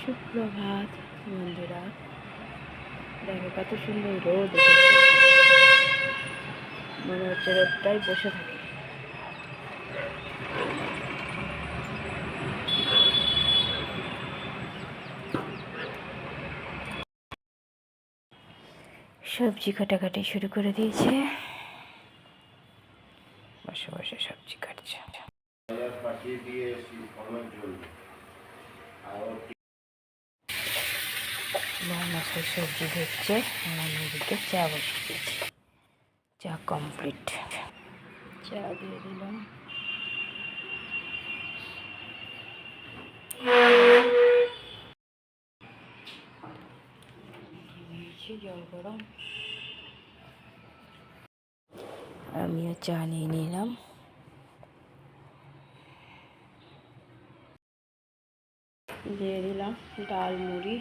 সুপ্রভাত, বন্ধুরা। দেখো, কত সুন্দর রোদ মনে হচ্ছে রোদটাই বসে থাকে। সবজি কাটাকাটি শুরু করে দিয়েছে বসে বসে সবজি কাটছে বাজার পাঠিয়ে দিয়ে এসি ফোনের জন্য আর ওর মাছের সবজি ধরছে আর এদিকে চা বসিয়ে দিয়েছি চা কমপ্লিট চা দিয়ে দিলাম। জল গরম। আমিও চা নিয়ে নিলাম। দিয়ে দিলাম ডাল মুড়ি।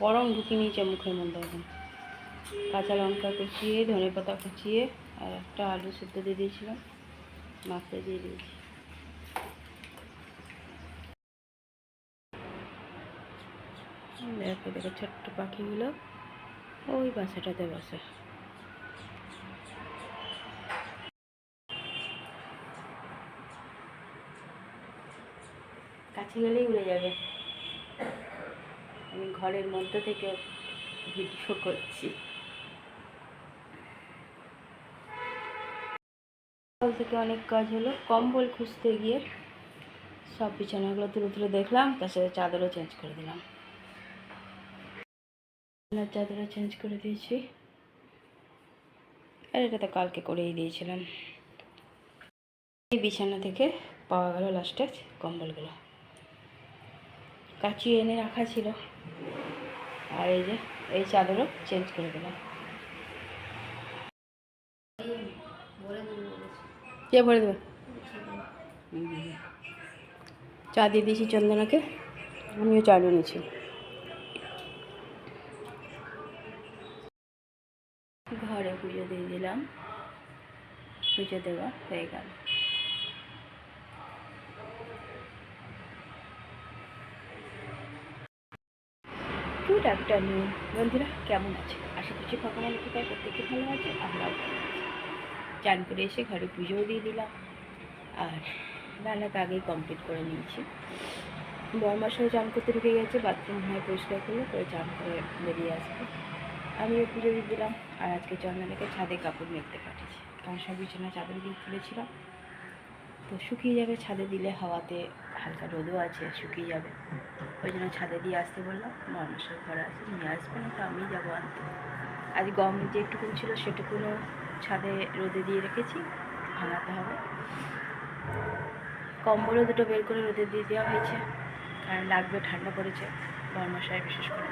গরম ঢুকে নিয়েছে মুখের মধ্যে এখন। কাঁচা লঙ্কা কুচিয়ে, ধনে পাতা কুচিয়ে আর একটা আলু সেদ্ধ দিয়ে দিয়েছিলাম। মাছটা দিয়ে দিয়েছি। দেখো দেখো ছোট্ট পাখিগুলো। ওই বাসাটাতে বসে। কাছে গেলেই উড়ে যাবে। আমি ঘরের মধ্যে থেকে ভিডিও করছি। থেকে অনেক কাজ হলো। কম্বল খুঁজতে গিয়ে সব বিছানাগুলো তুলে তুলে দেখলাম, তার সাথে চাদরও চেঞ্জ করে দিলাম। চাদরও চেঞ্জ করে দিয়েছি। আর এটা তো কালকে করেই দিয়েছিলাম। এই বিছানা থেকে পাওয়া গেল লাস্টে কম্বলগুলো। কাচিয়ে এনে রাখা ছিল। আর এই যে, এই চাদরও চেঞ্জ করে দিলাম। কে ভরে দেবে? চা দিয়ে দিয়েছি চন্দনাকে, আমিও চা নিয়ে নিয়েছি। ঘরে পুজো দিয়ে দিলাম, পুজো দেওয়া হয়ে গেল। গুড আফটারনুন বন্ধুরা, কেমন আছে? আশা করছি ভগবান কৃপায় প্রত্যেকে ভালো আছে আমরাও চান করে এসে ঘরে পুজোও দিয়ে দিলাম। আর রান্নাটা আগেই কমপ্লিট করে নিয়েছি। বরমাসও চান করতে ঢুকে গেছে বাথরুম হয় পরিষ্কার করলে, করে চান করে বেরিয়ে আসবে। আমিও পুজো দিয়ে দিলাম, আর আজকে চন্দনাকে ছাদে কাপড় মেঘতে পাঠিয়েছি। কারণ সব বিছানা চাদর দিয়ে তুলেছিলাম। তো শুকিয়ে যাবে ছাদে দিলে হাওয়াতে হালকা রোদও আছে, শুকিয়ে যাবে। ওই জন্য ছাদে দিয়ে আসতে বললাম মহামশাই ঘরে আসে নিয়ে আসবে না তো আমি যাব আনতে। আজ গম যেটুকুন ছিল সেটুকুনও ছাদে রোদে দিয়ে রেখেছি, ভাঙাতে হবে। কম্বলও দুটো বের করে রোদে দিয়ে দেওয়া হয়েছে, কারণ লাগবে ঠান্ডা পড়েছে, বর্মশাই বিশেষ করে।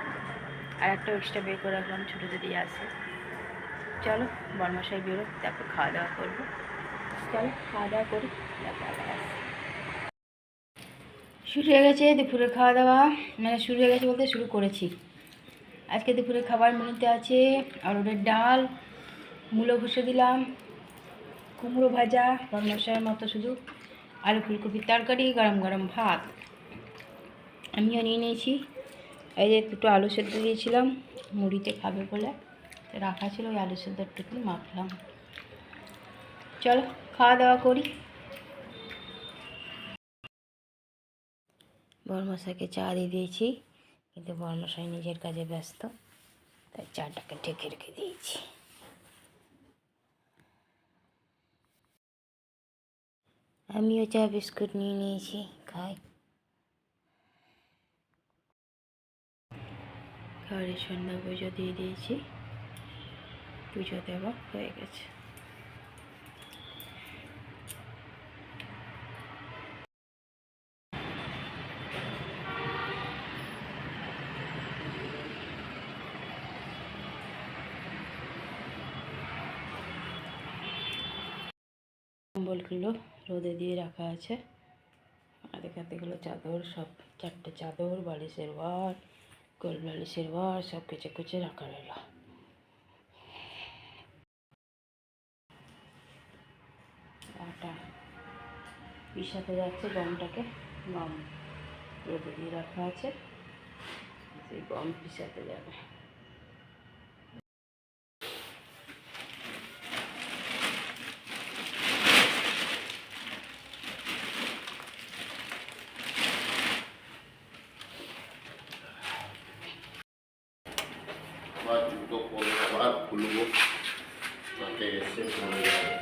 আর একটা এক্সট্রা বের করে রাখলাম ছোটো যদি আসে চলো, বর্মশাই বেরো তারপর খাওয়া দাওয়া করব। চলো, খাওয়া দাওয়া করি, তারপর আবার আসি শুরু হয়ে গেছে দুপুরের খাওয়া দাওয়া মানে শুরু হয়ে গেছে বলতে শুরু করেছি। আজকে দুপুরের খাবার মেনুতে আছে আলুরের ডাল, মূলো ঘষে দিলাম, কুমড়ো ভাজা মশাইয়ের মতো শুধু আলু ফুলকপির তরকারি, গরম গরম ভাত। আমিও নিয়ে নিয়েছি। এই যে দুটো আলু সেদ্ধ দিয়েছিলাম, মুড়িতে খাবে বলে। রাখা ছিল ওই আলু সেদ্ধ মাখলাম। চলো খাওয়া দাওয়া করি। বর্মশাইকে চা দিয়ে দিয়েছি, কিন্তু বর্মশাই নিজের কাজে ব্যস্ত, তাই চাটাকে ঢেকে রেখে দিয়েছি। আমিও চা বিস্কুট নিয়ে নিয়েছি, খাই। ঘরে সন্ধ্যা পুজো দিয়ে দিয়েছি, পুজো দেওয়া হয়ে গেছে। কম্বলগুলো রোদে দিয়ে রাখা আছে। আর এখানগুলো চাদর, সব চারটে চাদর, বালিশের ওয়ার গোল বালিশের ওয়ার সব কেচে কুচে রাখা রইল। পিসাতে যাচ্ছে গমটাকে, গম রোদে দিয়ে রাখা আছে। সেই গম পিসাতে যাবে আবার জুতো পরে আবার খুলবো তাতে এসে পড়ে যাবে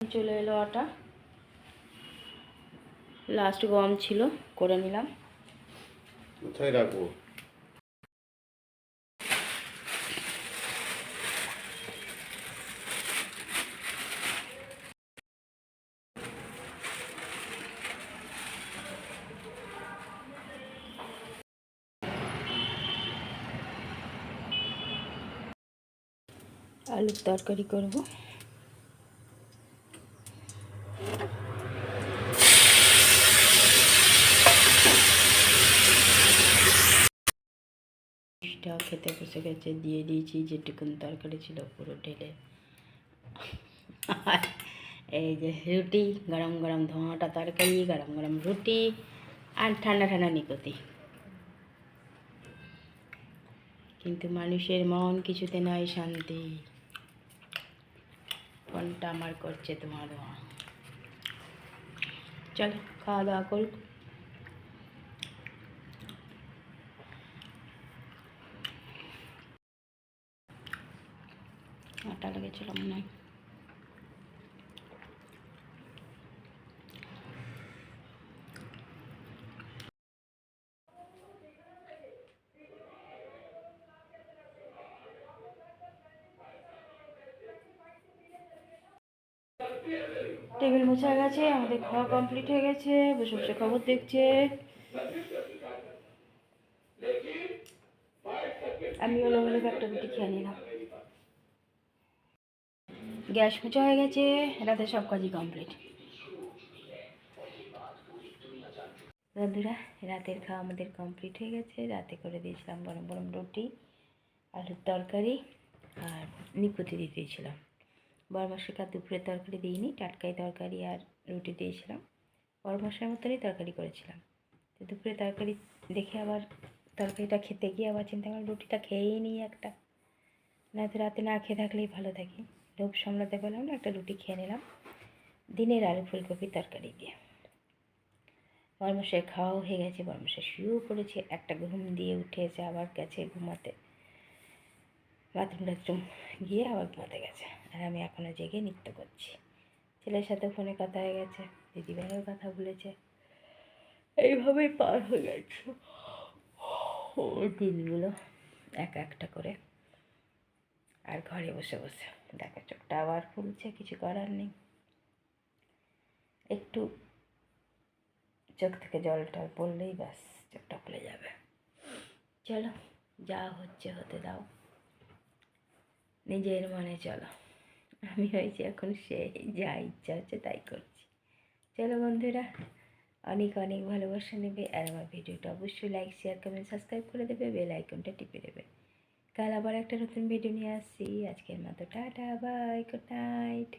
চলে এলো আটা। লাস্ট গম ছিল, করে নিলাম। কোথায় রাখব? আলুর তরকারি করব। খেতে বসে গেছে, দিয়ে দিয়েছি যেটুকুন তরকারি ছিল পুরো ঢেলে। আর এই যে রুটি, গরম গরম ধোঁয়াটা তরকারি, গরম গরম রুটি আর ঠান্ডা ঠান্ডা নিকতি। কিন্তু মানুষের মন কিছুতে নয় শান্তি। কোনটা আমার করছে তোমার মা চলো খাওয়া দাওয়া করুক। আটা লেগেছিল মনে হয়। টেবিল মোছা গেছে, আমাদের খাওয়া কমপ্লিট হয়ে গেছে, বসে বসে খবর দেখছে। আমি হলো হলে একটা রুটি খেয়ে নিলাম। গ্যাস মোছা হয়ে গেছে, রাতে সব কাজই কমপ্লিট বন্ধুরা, রাতের খাওয়া আমাদের কমপ্লিট হয়ে গেছে। রাতে করে দিয়েছিলাম গরম গরম রুটি, আলুর তরকারি আর নিকুতি দিয়ে দিয়েছিলাম। বড় মশলা দুপুরে তরকারি দিইনি, টাটকাই তরকারি আর রুটি দিয়েছিলাম। বড় মশলার মতনই তরকারি করেছিলাম। তো দুপুরে তরকারি দেখে আবার তরকারিটা খেতে গিয়ে আবার চিন্তা করলাম, রুটিটা খেয়েই নিই একটা। না তো রাতে না খেয়ে থাকলেই ভালো থাকি। লোভ সামলাতে পারলাম না, একটা রুটি খেয়ে নিলাম। দিনের আলু ফুলকপি তরকারি দিয়ে। বর্মশাই খাওয়াও হয়ে গেছে বর্মশাই শুয়েও পড়েছে। একটা ঘুম দিয়ে উঠেছে আবার গেছে ঘুমাতে। বাথরুম টাথরুম গিয়ে আবার ঘুমাতে গেছে। আর আমি এখনও জেগে নৃত্য করছি। ছেলের সাথে ফোনে কথা হয়ে গেছে দিদিভাইয়ের কথা বলেছে। এইভাবেই পার হয়ে গেছে। ও দিনগুলো এক একটা করে আর ঘরে বসে বসে। দেখো, চোখটা আবার খুলছে, কিছু করার নেই। একটু চোখ থেকে জল টল পড়লেই ব্যাস, চোখটা খুলে যাবে। চলো, যা হচ্ছে হতে দাও। নিজের মনে চলো। আমি হয়েছি এখন সে, যা ইচ্ছা হচ্ছে তাই করছি। চলো বন্ধুরা, অনেক অনেক ভালোবাসা নেবে আর আমার ভিডিওটা অবশ্যই লাইক শেয়ার কমেন্ট সাবস্ক্রাইব করে দেবে বেল আইকনটা টিপে দেবে। কাল আবার একটা নতুন ভিডিও নিয়ে আসছি। আজকের মতো টাটা বাই গুড নাইট